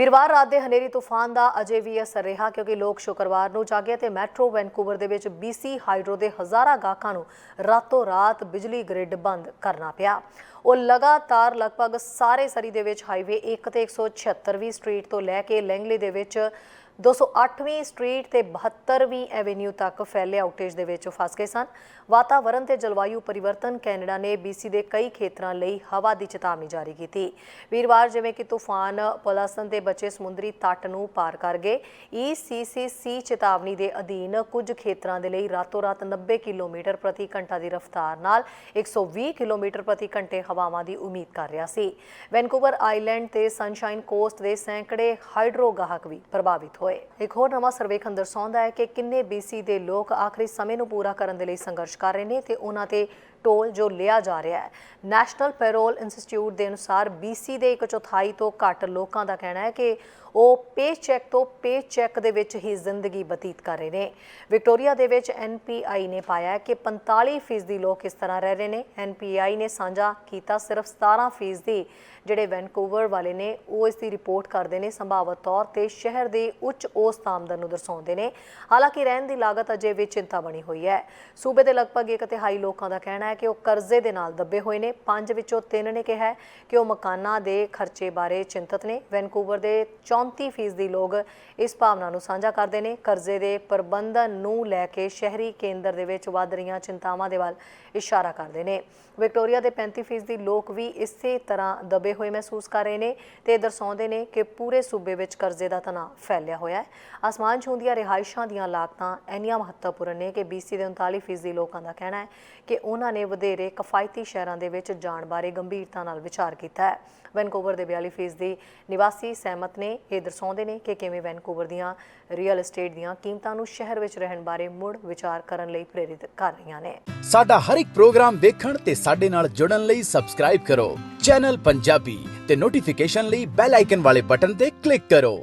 ਵੀਰਵਾਰ ਰਾਤ ਦੇ ਹਨੇਰੀ ਤੂਫਾਨ ਦਾ ਅਜੇ ਵੀ ਅਸਰ ਰਿਹਾ, ਕਿਉਂਕਿ ਲੋਕ ਸ਼ੁੱਕਰਵਾਰ ਨੂੰ ਜਾਗੇ ਤੇ ਮੈਟਰੋ ਵੈਨਕੂਵਰ ਦੇ ਵਿੱਚ BC ਹਾਈਡਰੋ ਦੇ ਹਜ਼ਾਰਾਂ ਗਾਹਕਾਂ ਨੂੰ ਰਾਤੋਂ ਰਾਤ ਬਿਜਲੀ ਗ੍ਰਿਡ ਬੰਦ ਕਰਨਾ ਪਿਆ। ਉਹ ਲਗਾਤਾਰ ਲਗਭਗ ਸਾਰੇ ਸਰੀ ਦੇ ਵਿੱਚ ਹਾਈਵੇ 1 ਤੇ 176ਵੀਂ ਸਟਰੀਟ ਤੋਂ ਲੈ ਕੇ ਲੈਂਗਲੇ ਦੇ ਵਿੱਚ 208ਵੀਂ ਸਟਰੀਟ ਤੇ 72ਵੀਂ ਐਵੇਨਿਊ ਤੱਕ ਫੈਲੇ ਆਊਟੇਜ ਦੇ ਵਿੱਚ ਫਸ ਗਏ ਸਨ। ਵਾਤਾਵਰਣ ਤੇ ਜਲਵਾਯੂ ਪਰਿਵਰਤਨ ਕੈਨੇਡਾ ਨੇ BC ਦੇ ਕਈ ਖੇਤਰਾਂ ਲਈ ਹਵਾ ਦੀ ਚੇਤਾਵਨੀ ਜਾਰੀ ਕੀਤੀ। ਵੀਰਵਾਰ ਜਿਵੇਂ ਕਿ ਤੂਫਾਨ ਪੋਲਾਸਨ ਦੇ ਬੱਚੇ ਸਮੁੰਦਰੀ ਤੱਟ ਨੂੰ ਪਾਰ ਕਰ ਗਏ। E ECCC ਚੇਤਾਵਨੀ ਦੇ ਅਧੀਨ ਕੁਝ ਖੇਤਰਾਂ ਦੇ ਲਈ ਰਾਤੋਂ ਰਾਤ 90 ਕਿਲੋਮੀਟਰ ਪ੍ਰਤੀ ਘੰਟਾ ਦੀ ਰਫ਼ਤਾਰ ਨਾਲ 120 ਕਿਲੋਮੀਟਰ ਪ੍ਰਤੀ ਘੰਟੇ ਹਵਾਵਾਂ ਦੀ ਉਮੀਦ ਕਰ ਰਿਹਾ ਸੀ। ਵੈਨਕੂਵਰ ਆਈਲੈਂਡ ਤੇ ਸਨਸ਼ਾਈਨ ਕੋਸਟ ਦੇ ਸੈਂਕੜੇ ਹਾਈਡਰੋ ਗਾਹਕ ਵੀ ਪ੍ਰਭਾਵਿਤ ਹੋਏ। ਇੱਕ ਹੋਰ ਨਵਾਂ ਸਰਵੇਖਣ ਦਰਸਾਉਂਦਾ ਹੈ ਕਿ ਕਿੰਨੇ BC ਦੇ ਲੋਕ ਆਖਰੀ ਸਮੇਂ ਨੂੰ ਪੂਰਾ ਕਰਨ ਦੇ ਲਈ ਸੰਘਰਸ਼ ਕਰ ਰਹੇ ਨੇ ਤੇ ਉਹਨਾਂ ਤੇ ਟੋਲ ਜੋ ਲਿਆ ਜਾ ਰਿਹਾ ਹੈ। ਨੈਸ਼ਨਲ ਪੈਰੋਲ ਇੰਸਟੀਚਿਊਟ ਦੇ ਅਨੁਸਾਰ BC ਦੇ ਇੱਕ ਚੌਥਾਈ ਤੋਂ ਘੱਟ ਲੋਕਾਂ ਦਾ ਕਹਿਣਾ ਹੈ ਕਿ ਉਹ ਪੇ ਚੈੱਕ ਤੋਂ ਪੇ ਚੈੱਕ ਦੇ ਵਿੱਚ ਹੀ ਜ਼ਿੰਦਗੀ ਬਤੀਤ ਕਰ ਰਹੇ ਨੇ। ਵਿਕਟੋਰੀਆ ਦੇ ਵਿੱਚ NPI ਨੇ ਪਾਇਆ ਕਿ 45% ਲੋਕ ਇਸ ਤਰ੍ਹਾਂ ਰਹਿ ਰਹੇ ਨੇ। NPI ਨੇ ਸਾਂਝਾ ਕੀਤਾ ਸਿਰਫ 17% ਜਿਹੜੇ ਵੈਨਕੂਵਰ ਵਾਲੇ ਨੇ, ਉਹ ਇਸ ਦੀ ਰਿਪੋਰਟ ਕਰਦੇ ਨੇ। ਸੰਭਾਵਤ ਤੌਰ ਤੇ ਸ਼ਹਿਰ ਦੇ ਉੱਚ ਔਸਤ ਆਮਦਨ ਨੂੰ ਦਰਸਾਉਂਦੇ ਨੇ। ਹਾਲਾਂਕਿ ਰਹਿਣ ਦੀ ਲਾਗਤ ਅਜੇ ਵੀ ਚਿੰਤਾ ਬਣੀ ਹੋਈ ਹੈ। ਸੂਬੇ ਦੇ ਲਗਭਗ ਇੱਕ ਤਿਹਾਈ ਲੋਕਾਂ ਦਾ ਕਹਿਣਾ ਹੈ ਕਿ ਉਹ ਕਰਜ਼ੇ ਦੇ ਨਾਲ ਦੱਬੇ ਹੋਏ ਨੇ। ਪੰਜ ਵਿੱਚੋਂ ਤਿੰਨ ਨੇ ਕਿਹਾ ਕਿ ਉਹ ਮਕਾਨਾਂ ਦੇ ਖਰਚੇ ਬਾਰੇ ਚਿੰਤਤ ਨੇ। ਵੈਨਕੂਵਰ ਦੇ 34% ਦੀ ਲੋਕ ਇਸ ਭਾਵਨਾ ਨੂੰ ਸਾਂਝਾ ਕਰਦੇ ਨੇ। ਕਰਜ਼ੇ ਦੇ ਪ੍ਰਬੰਧਨ ਨੂੰ ਲੈ ਕੇ ਸ਼ਹਿਰੀ ਕੇਂਦਰ ਦੇ ਵਿੱਚ ਵੱਧ ਰਹੀਆਂ ਚਿੰਤਾਵਾਂ ਦੇ ਵੱਲ ਇਸ਼ਾਰਾ ਕਰਦੇ ਨੇ। ਵਿਕਟੋਰੀਆ ਦੇ 35% ਦੀ ਲੋਕ ਵੀ ਇਸੇ ਤਰ੍ਹਾਂ ਦਬੇ ਹੋਏ ਮਹਿਸੂਸ ਕਰ ਰਹੇ ਨੇ ਤੇ ਦਰਸਾਉਂਦੇ ਨੇ ਕਿ ਪੂਰੇ ਸੂਬੇ ਵਿੱਚ ਕਰਜ਼ੇ ਦਾ ਤਣਾਅ ਫੈਲਿਆ ਹੋਇਆ ਹੈ। ਅਸਮਾਨ ਛੂੰਦੀਆਂ ਰਿਹਾਇਸ਼ਾਂ ਦੀਆਂ ਲਾਗਤਾਂ ਇੰਨੀਆਂ ਮਹੱਤਵਪੂਰਨ ਨੇ ਕਿ BC ਦੇ 39% ਲੋਕਾਂ ਦਾ ਕਹਿਣਾ ਹੈ ਕਿ ਉਹਨਾਂ ਨੇ ਵਧੇਰੇ ਕਿਫਾਇਤੀ ਸ਼ਹਿਰਾਂ ਦੇ ਵਿੱਚ ਜਾਣ ਬਾਰੇ ਗੰਭੀਰਤਾ ਨਾਲ ਵਿਚਾਰ ਕੀਤਾ ਹੈ। ਵੈਨਕੂਵਰ ਦੇ 42% ਦੀ ਨਿਵਾਸੀ ਸਹਿਮਤ ਨੇ, ਇਹ ਦਰਸਾਉਂਦੇ ਨੇ ਕਿ ਕਿਵੇਂ ਵੈਨਕੂਵਰ ਦੀਆਂ ਰੀਅਲ ਏਸਟੇਟ ਦੀਆਂ ਕੀਮਤਾਂ ਨੂੰ ਸ਼ਹਿਰ ਵਿੱਚ ਰਹਿਣ ਬਾਰੇ ਮੁੜ ਵਿਚਾਰ ਕਰਨ ਲਈ ਪ੍ਰੇਰਿਤ ਕਰ ਰਹੀਆਂ ਨੇ। ਸਾਡਾ ਹਰ ਇੱਕ ਪ੍ਰੋਗਰਾਮ ਦੇਖਣ ਤੇ ਸਾਡੇ ਨਾਲ ਜੁੜਨ ਲਈ ਸਬਸਕ੍ਰਾਈਬ ਕਰੋ। ਚੈਨਲ ਪੰਜਾਬੀ ਤੇ ਨੋਟੀਫਿਕੇਸ਼ਨ ਲਈ ਬੈਲ ਆਈਕਨ ਵਾਲੇ ਬਟਨ ਤੇ ਕਲਿੱਕ ਕਰੋ।